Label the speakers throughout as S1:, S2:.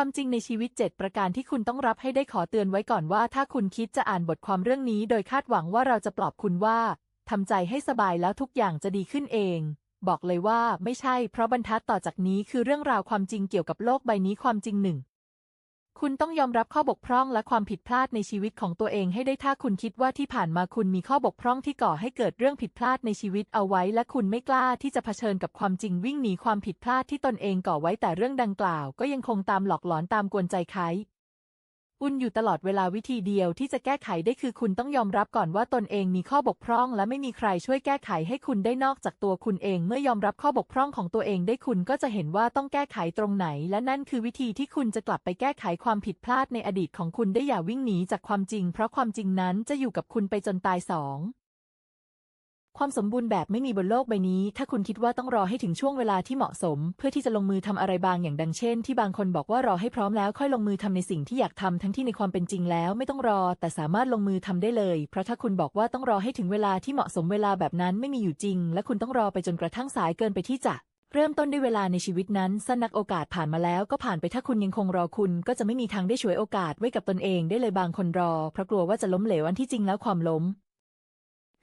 S1: ความจริงในชีวิต 7 ประการที่คุณต้องรับให้ได้ขอเตือนไว้ก่อนว่า ถ้าคุณคิดจะอ่านบทความเรื่องนี้ โดยคาดหวังว่าเราจะปลอบคุณว่าทำใจให้สบายแล้วทุกอย่างจะดีขึ้นเอง บอกเลยว่าไม่ใช่ เพราะบรรทัดต่อจากนี้คือเรื่องราวความจริงเกี่ยวกับโลกใบนี้ความจริงหนึ่ง คุณต้องยอมรับข้อบกพร่องและความผิดพลาดในชีวิตของตัวเองให้ได้ถ้าคุณคิดว่าที่ผ่านมาคุณมีข้อบกพร่องที่ก่อให้เกิดเรื่องผิดพลาดในชีวิตเอาไว้ และคุณไม่กล้าที่จะเผชิญกับความจริงวิ่งหนีความผิดพลาดที่ตนเองก่อไว้แต่เรื่องดังกล่าว ก็ยังคงตามหลอกหลอนตามกวนใจใคร อุ่นอยู่ตลอดเวลาวิธีเดียวที่จะแก้ไขได้คือคุณต้องยอมรับก่อนว่าตนเองมีข้อบกพร่อง และไม่มีใครช่วยแก้ไขให้คุณได้นอกจากตัวคุณเอง เมื่อยอมรับข้อบกพร่องของตัวเองได้คุณก็จะเห็นว่าต้องแก้ไขตรงไหน และนั่นคือวิธีที่คุณจะกลับไปแก้ไขความผิดพลาดในอดีตของคุณได้อย่าวิ่งหนีจากความจริง เพราะความจริงนั้นจะอยู่กับคุณไปจนตายสอง ความสมบูรณ์แบบไม่มีบนโลกใบนี้ ถ้าคุณคิดว่าต้องรอให้ถึงช่วงเวลาที่เหมาะสม เพื่อที่จะลงมือทำอะไรบางอย่างดังเช่น ที่บางคนบอกว่ารอให้พร้อมแล้วค่อยลงมือทำในสิ่งที่อยากทำทั้งที่ในความเป็นจริงแล้วไม่ต้องรอ แต่สามารถลงมือทำได้เลย เพราะถ้าคุณบอกว่าต้องรอให้ถึงเวลาที่เหมาะสมเวลาแบบนั้นไม่มีอยู่จริง และคุณต้องรอไปจนกระทั่งสายเกินไปที่จะเริ่มต้นด้วยเวลาในชีวิตนั้นสั้นนักโอกาสผ่านมาแล้วก็ผ่านไปถ้าคุณยังคงรอคุณ ก็จะไม่มีทางได้ช่วยโอกาสไว้กับตนเองได้เลยบางคนรอเพราะกลัวว่าจะล้มเหลวอันที่จริงแล้วความล้ม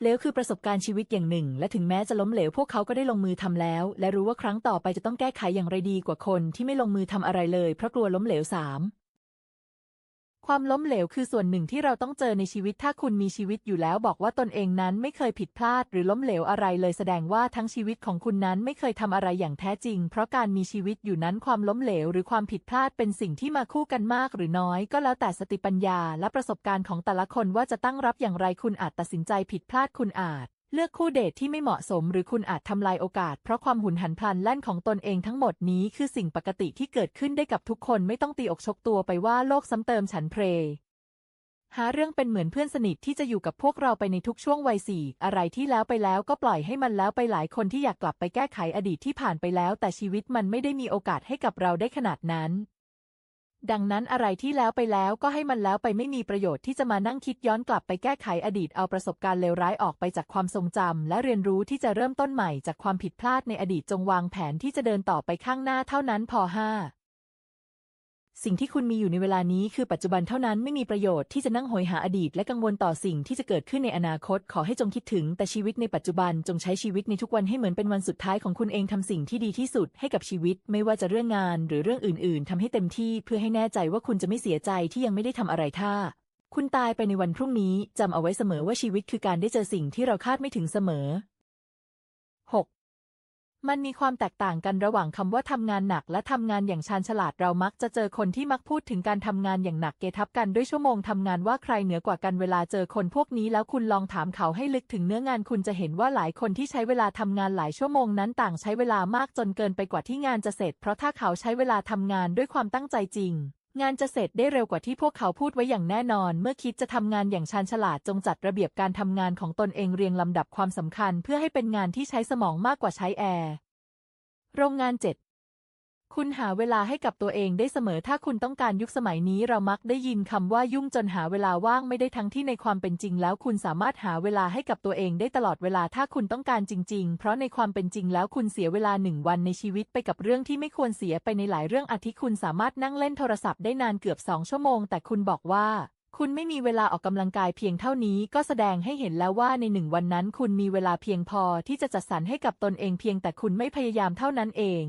S1: เหลวคือประสบการณ์ชีวิตอย่างหนึ่ง และถึงแม้จะล้มเหลวพวกเขาก็ได้ลงมือทำแล้ว และรู้ว่าครั้งต่อไปจะต้องแก้ไขอย่างไรดีกว่าคนที่ไม่ลงมือทำอะไรเลยเพราะกลัวล้มเหลวสาม ความล้มเหลวคือส่วนหนึ่งที่เราต้องเจอในชีวิตถ้าคุณมีชีวิตอยู่แล้วบอกว่าตนเองนั้นไม่เคยผิดพลาดหรือล้มเหลวอะไรเลยแสดงว่าทั้งชีวิตของคุณนั้นไม่เคยทำอะไรอย่างแท้จริง เพราะการมีชีวิตอยู่นั้นความล้มเหลว หรือความผิดพลาดเป็นสิ่งที่มาคู่กันมากหรือน้อย ก็แล้วแต่สติปัญญา และประสบการณ์ของแต่ละคนว่าจะตั้งรับอย่างไรคุณอาจตัดสินใจผิดพลาดคุณอาจ เลือกคู่เดทที่ไม่เหมาะสมหรือคุณอาจทำลายโอกาส เพราะความหุนหันพลันแล่นของตนเองทั้งหมดนี้คือสิ่งปกติที่เกิดขึ้นได้กับทุกคนไม่ต้องตีอกชกตัวไปว่าโลกซ้ำเติมฉันเพลหาเรื่องเป็นเหมือนเพื่อนสนิทที่จะอยู่กับพวกเราไปในทุกช่วงวัยสี่อะไรที่แล้วไปแล้วก็ปล่อยให้มันแล้วไปหลายคนที่อยากกลับไปแก้ไขอดีตที่ผ่านไปแล้ว แต่ชีวิตมันไม่ได้มีโอกาสให้กับเราได้ขนาดนั้น ดังนั้นอะไรที่แล้วไปแล้วก็ให้มันแล้วไปไม่มีประโยชน์ที่จะมานั่งคิดย้อนกลับไปแก้ไขอดีตเอาประสบการณ์เลวร้ายออกไปจากความทรงจำและเรียนรู้ที่จะเริ่มต้นใหม่จากความผิดพลาดในอดีตจงวางแผนที่จะเดินต่อไปข้างหน้าเท่านั้นพอห้า สิ่งที่คุณมีอยู่ในเวลานี้คือปัจจุบันเท่านั้นไม่มีประโยชน์ที่จะนั่งโหยหาอดีต และกังวลต่อสิ่งที่จะเกิดขึ้นในอนาคต ขอให้จงคิดถึง แต่ชีวิตในปัจจุบันจงใช้ชีวิตในทุกวันให้เหมือนเป็นวันสุดท้ายของคุณเองทำสิ่งที่ดีที่สุดให้กับชีวิต ไม่ว่าจะเรื่องงานหรือเรื่องอื่น ๆทำให้เต็มที่เพื่อให้แน่ใจว่าคุณจะไม่เสียใจที่ยังไม่ได้ทำอะไรท่าคุณตายไปในวันพรุ่งนี้จำเอาไว้เสมอว่าชีวิตคือการได้เจอสิ่งที่เราคาดไม่ถึงเสมอ 6. มันมีความแตกต่างกันระหว่างคำว่าทำงานหนักและทำงานอย่างชาญฉลาดเรามักจะเจอคนที่มักพูดถึงการทำงานอย่างหนักเกทับกันด้วยชั่วโมงทำงานว่าใครเหนือกว่ากันเวลาเจอคนพวกนี้แล้วคุณลองถามเขาให้ลึกถึงเนื้องานคุณจะเห็นว่าหลายคนที่ใช้เวลาทำงานหลายชั่วโมงนั้นต่างใช้เวลามากจนเกินไปกว่าที่งานจะเสร็จ เพราะถ้าเขาใช้เวลาทำงานด้วยความตั้งใจจริง งานจะเสร็จได้เร็วกว่าที่พวกเขาพูดไว้อย่างแน่นอน เมื่อคิดจะทำงานอย่างชาญฉลาดจงจัดระเบียบการทำงานของตนเองเรียงลำดับความสำคัญ เพื่อให้เป็นงานที่ใช้สมองมากกว่าใช้แอร์โรงงานเจ็ด คุณหาเวลาให้กับตัวเองได้เสมอถ้าคุณต้องการยุคสมัยนี้เรามักได้ยินคำว่ายุ่งจนหาเวลาว่างไม่ได้ทั้งที่ในความเป็นจริงแล้ว คุณสามารถหาเวลาให้กับตัวเองได้ตลอดเวลาถ้าคุณต้องการจริง ๆ เพราะในความเป็นจริงแล้วคุณเสียเวลาหนึ่งวันในชีวิตไปกับเรื่องที่ไม่ควรเสียไปในหลายเรื่องอาทิคุณสามารถนั่งเล่นโทรศัพท์ได้นานเกือบสองชั่วโมง แต่คุณบอกว่าคุณไม่มีเวลาออกกำลังกายเพียงเท่านี้ก็แสดงให้เห็นแล้วว่าในหนึ่งวันนั้น คุณมีเวลาเพียงพอที่จะจัดสรรให้กับตนเองเพียงแต่คุณไม่พยายามเท่านั้นเอง